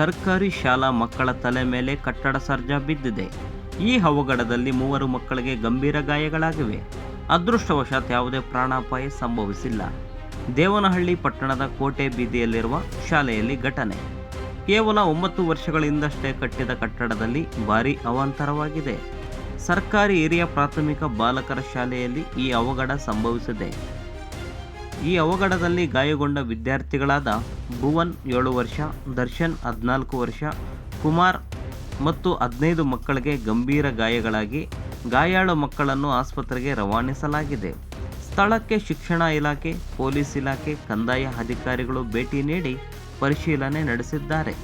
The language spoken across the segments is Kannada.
ಸರ್ಕಾರಿ ಶಾಲಾ ಮಕ್ಕಳ ತಲೆ ಮೇಲೆ ಕಟ್ಟಡ ಸರ್ಜಾ ಬಿದ್ದಿದೆ. ಈ ಅವಘಡದಲ್ಲಿ ಮೂವರು ಮಕ್ಕಳಿಗೆ ಗಂಭೀರ ಗಾಯಗಳಾಗಿವೆ. ಅದೃಷ್ಟವಶಾತ್ ಯಾವುದೇ ಪ್ರಾಣಾಪಾಯ ಸಂಭವಿಸಿಲ್ಲ. ದೇವನಹಳ್ಳಿ ಪಟ್ಟಣದ ಕೋಟೆ ಬೀದಿಯಲ್ಲಿರುವ ಶಾಲೆಯಲ್ಲಿ ಘಟನೆ. ಕೇವಲ ಒಂಬತ್ತು ವರ್ಷಗಳಿಂದಷ್ಟೇ ಕಟ್ಟಿದ ಕಟ್ಟಡದಲ್ಲಿ ಭಾರೀ ಅವಾಂತರವಾಗಿದೆ. ಸರ್ಕಾರಿ ಹಿರಿಯ ಪ್ರಾಥಮಿಕ ಬಾಲಕರ ಶಾಲೆಯಲ್ಲಿ ಈ ಅವಘಡ ಸಂಭವಿಸಿದೆ. ಈ ಅವಘಡದಲ್ಲಿ ಗಾಯಗೊಂಡ ವಿದ್ಯಾರ್ಥಿಗಳಾದ ಭುವನ್ ಏಳು ವರ್ಷ, ದರ್ಶನ್ ಹದಿನಾಲ್ಕು ವರ್ಷ, ಕುಮಾರ್ ಮತ್ತು ಹದಿನೈದು ಮಕ್ಕಳಿಗೆ ಗಂಭೀರ ಗಾಯಗಳಾಗಿ ಗಾಯಾಳು ಮಕ್ಕಳನ್ನು ಆಸ್ಪತ್ರೆಗೆ ರವಾನಿಸಲಾಗಿದೆ. ಸ್ಥಳಕ್ಕೆ ಶಿಕ್ಷಣ ಇಲಾಖೆ, ಪೊಲೀಸ್ ಇಲಾಖೆ, ಕಂದಾಯ ಅಧಿಕಾರಿಗಳು ಭೇಟಿ ನೀಡಿ ಪರಿಶೀಲನೆ ನಡೆಸಿದ್ದಾರೆ.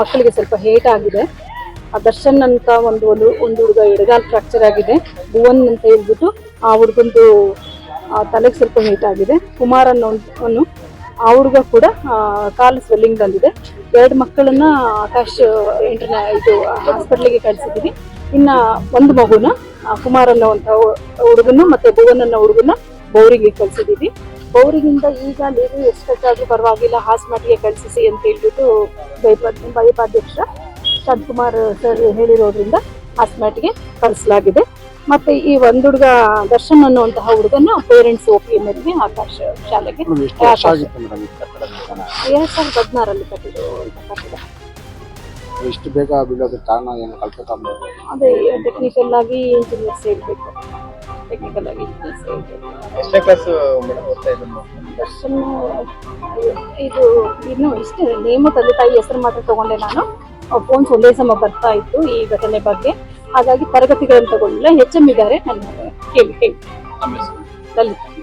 ಮಕ್ಕಳಿಗೆ ಸ್ವಲ್ಪ ಹೇಗಾಗಿದೆ ದರ್ಶನ್ ಅಂತ ಒಂದು ಒಂದು ಹುಡುಗ ಎಡಗಾಲ್ ಫ್ರಾಕ್ಚರ್ ಆಗಿದೆ. ಭುವನ್ ಅಂತ ಹೇಳ್ಬಿಟ್ಟು ಆ ಹುಡುಗಂದು ತಲೆಗೆ ಸ್ವಲ್ಪ ಹೀಟ್ ಆಗಿದೆ. ಕುಮಾರ್ ಅನ್ನೋ ಅವನು ಆ ಕೂಡ ಕಾಲು ಸ್ವೆಲ್ಲಿಂಗ್ ಬಂದಿದೆ. ಎರಡು ಮಕ್ಕಳನ್ನ ಆಕಾಶ್ ಇಂಟರ್ನ ಇದು ಹಾಸ್ಪಿಟ್ಲಿಗೆ ಕಳಿಸಿದ್ದೀವಿ ಇನ್ನ ಒಂದು ಮಗುನ ಕುಮಾರ್ ಅನ್ನೋ ಹುಡುಗನ ಮತ್ತೆ ಭುವನ್ ಅನ್ನೋ ಹುಡುಗನ ಬೌರಿಗೆ ಕಳಿಸಿದ್ದೀವಿ ಬೌರಿಗಿಂದ ಈಗ ನೀವು ಎಷ್ಟೊತ್ತಾದ್ರೂ ಪರವಾಗಿಲ್ಲ ಹಾಸ್ಪಿಟ್ಲಿಗೆ ಕಳಿಸಿ ಅಂತ ಹೇಳ್ಬಿಟ್ಟು ಬೈಪಾದ್ ಬೈಪಾಧ್ಯಕ್ಷ ಶಾಂತಕುಮಾರ್ ಸರ್ ಹೇಳಿರೋದ್ರಿಂದ ಹಾಸ್ಪಿಟ್ಲಿಗೆ ಕಳಿಸಲಾಗಿದೆ. ಮತ್ತೆ ಈ ಒಂದು ಹುಡುಗ ದರ್ಶನ್ ಅನ್ನುವಂತಹ ಹುಡುಗನ ಪೇರೆಂಟ್ಸ್ ಒಪ್ಪಿಗೆ ಮೇರೆಗೆ ಆಕಾಶ ಶಾಲೆಗೆ ಎರಡ್ ಸಾವಿರದ ಹದಿನಾರಲ್ಲಿ ಕಟ್ಟಿರೋ ಕಟ್ಟಡ. ಎಷ್ಟು ಬೇಗ ಬೀಳೋದಕ್ಕೆ ಕಾರಣ ಏನು? ಕಲ್ಪತಾ ಮಾಡ್ಬೋದು ಅದೇ ಟೆಕ್ನಿಕಲ್ ಆಗಿ ಇಂಜಿನಿಯರ್ಸ್ ಹೇಳ್ಬೇಕು ಟೆಕ್ನಿಕಲ್ ಆಗಿ ಮೇಡಮ್ ಇದ್ರು ದರ್ಶನ್ ಇದು ಇನ್ನು ಇಷ್ಟೇ ನೇಮು ತಂದೆ ತಾಯಿ ಹೆಸರು ಮಾತ್ರ ತಗೊಂಡೆ ನಾನು. ಫೋನ್ಸ್ ಒಂದೇ ಸಮ ಬರ್ತಾ ಇತ್ತು ಈ ಘಟನೆ ಬಗ್ಗೆ. ಹಾಗಾಗಿ ತರಗತಿಗಳನ್ನು ತಗೊಂಡಿಲ್ಲ ಹೆಚ್ ಎಂ ಇದ್ದಾರೆ. ನನ್ನ ಕೇಳಿ ಕೇಳಿ. ಲಲಿತಾ